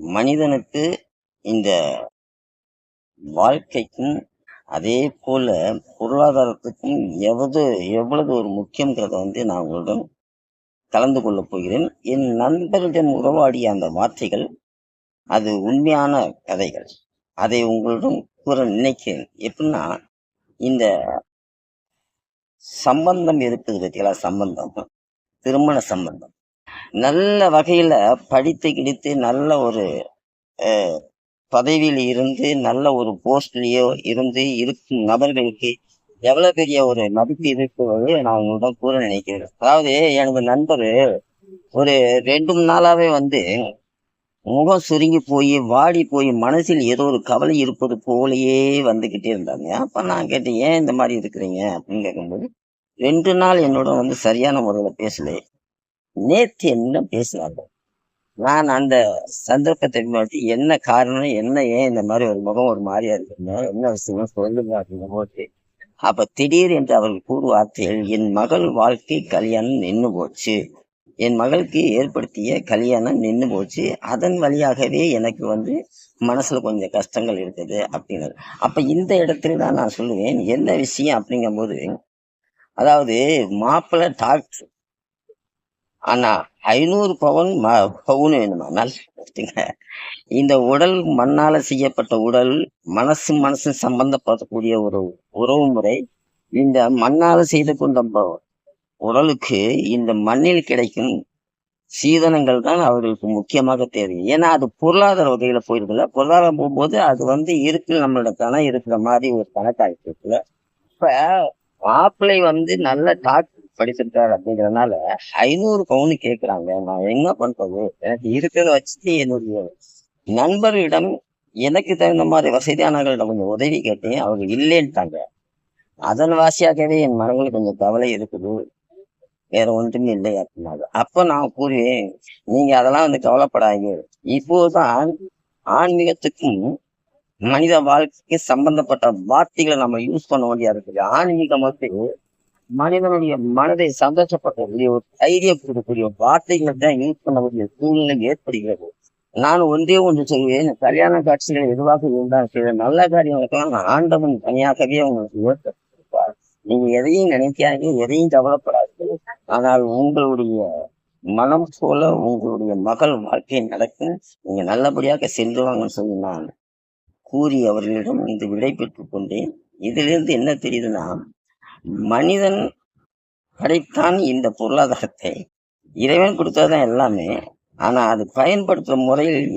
மனிதனுக்கு இந்த வாழ்க்கைக்கும் அதே போல பொருளாதாரத்துக்கும் எவ்வளவு எவ்வளவு ஒரு முக்கியங்கிறத வந்து நான் உங்களிடம் கலந்து கொள்ளப் போகிறேன். என் நண்பர்களிடம் உறவாடிய அந்த வார்த்தைகள் அது உண்மையான கதைகள். அதை உங்களிடம் கூற நினைக்கிறேன். எப்படின்னா இந்த சம்பந்தம் இருக்குது பார்த்தீங்களா சம்பந்தம். திருமண சம்பந்தம். நல்ல வகையில் படித்து கிடித்து நல்ல ஒரு பதவியில் இருந்து நல்ல ஒரு போஸ்ட்லேயோ இருந்து இருக்கும் நபர்களுக்கு எவ்வளவு பெரிய ஒரு மதிப்பு இருக்குவது நான் உங்களிடம் கூற நினைக்கிறேன். அதாவது எனது நண்பர் ஒரு ரெண்டு மூணு நாளாவே வந்து முகம் சுருங்கி போய் வாடி போய் மனசில் ஏதோ ஒரு கவலை இருப்பது போலயே வந்துக்கிட்டே இருந்தாங்க. அப்போ நான் கேட்டேன் ஏன் இந்த மாதிரி இருக்கிறீங்க? அப்படின்னு கேட்கும்போது ரெண்டு நாள் என்னோட வந்து சரியான முறையில் பேசல. நேற்று என்னிடம் பேசுவாங்க. நான் அந்த சந்தர்ப்பத்தை பார்த்து என்ன காரணம் என்ன ஏன் இந்த மாதிரி ஒரு முகம் ஒரு மாதிரியா இருக்குன்னா என்ன விஷயம் சொல்லுங்க அப்படிங்கும் போது அப்ப திடீர் என்று அவர்கள் கூறுவார்த்தையில் என் மகள் வாழ்க்கை கல்யாணம் நின்று போச்சு. என் மகளுக்கு ஏற்படுத்திய கல்யாணம் நின்று போச்சு. அதன் வழியாகவே எனக்கு வந்து மனசுல கொஞ்சம் கஷ்டங்கள் இருக்குது அப்படின்னு அப்ப இந்த இடத்துல தான் நான் சொல்லுவேன் என்ன விஷயம் அப்படிங்கும்போது அதாவது மாப்பிள்ளை டாக்டர் ஆனா ஐநூறு பவுன் ம- பவுன் வேணுமா நல்லா இந்த உடல் மண்ணால செய்யப்பட்ட உடல் மனசு மனசு சம்பந்தப்படக்கூடிய ஒரு உறவு முறை இந்த மண்ணால செய்து கொண்ட உடலுக்கு இந்த மண்ணில் கிடைக்கும் சீதனங்கள் தான் அவர்களுக்கு முக்கியமாக தேவை ஏன்னா அது பொருளாதார வகையில போயிருக்குல்ல. பொருளாதாரம் போகும்போது அது வந்து இருக்கு நம்மளோட கணம் இருக்கிற மாதிரி ஒரு கணக்காயிட்டு இருக்குல்ல. இப்ப மாப்பிள்ளை வந்து நல்ல டாக்டர் படிச்சிருக்காரு அப்படிங்கறதுனால ஐநூறு பவுன் கேட்கிறாங்க நான் என்ன பண்றது? எனக்கு இருக்கிறத வச்சுட்டு என்னுடைய நண்பர்களிடம் எனக்கு தகுந்த மாதிரி வசதியானவர்களிடம் கொஞ்சம் உதவி கேட்டேன் அவங்க இல்லைன்ட்டாங்க. அதன் வாசியாகவே என் மனதில் கொஞ்சம் கவலை இருக்குது. வேற ஒன்றுமே இல்லை அப்படின்னாங்க. அப்ப நான் கூறுவேன் நீங்க அதெல்லாம் வந்து கவலைப்படாதீங்க. இப்போதான் ஆன்மீகத்துக்கும் மனித வாழ்க்கைக்கு சம்பந்தப்பட்ட வார்த்தைகளை நம்ம யூஸ் பண்ண வேண்டியா இருக்குது. ஆன்மீகம் வந்து மனிதனுடைய மனதை சந்தோஷப்படக்கூடிய ஒரு தைரியம் கொடுக்கக்கூடிய வார்த்தைகள் தான் யூஸ் பண்ணக்கூடிய சூழ்நிலை ஏற்படுகிறது. நான் ஒன்றே ஒன்று சொல்வேன் கல்யாண காட்சிகள் எதுவாக இருந்தால் சில நல்ல காரியங்களுக்கெல்லாம் ஆண்டவன் தனியாகவே உங்களுக்கு ஏற்படுத்திருப்பார் நீங்க எதையும் நினைக்காதீங்க எதையும் கவலைப்படாதீர்கள் ஆனால் உங்களுடைய மனம் போல உங்களுடைய மகள் வாழ்க்கை நடக்கும் நீங்க நல்லபடியாக செல்லுவாங்கன்னு சொல்லி நான் கூறி அவர்களிடம் இந்த விடை பெற்றுக் கொண்டேன். இதிலிருந்து என்ன தெரியுதுன்னா மனிதன் படைத்தான் இந்த பொருளாதாரத்தை. இறைவன் கொடுத்ததுதான் எல்லாமே. ஆனா அது பயன்படுத்தும் முறையில்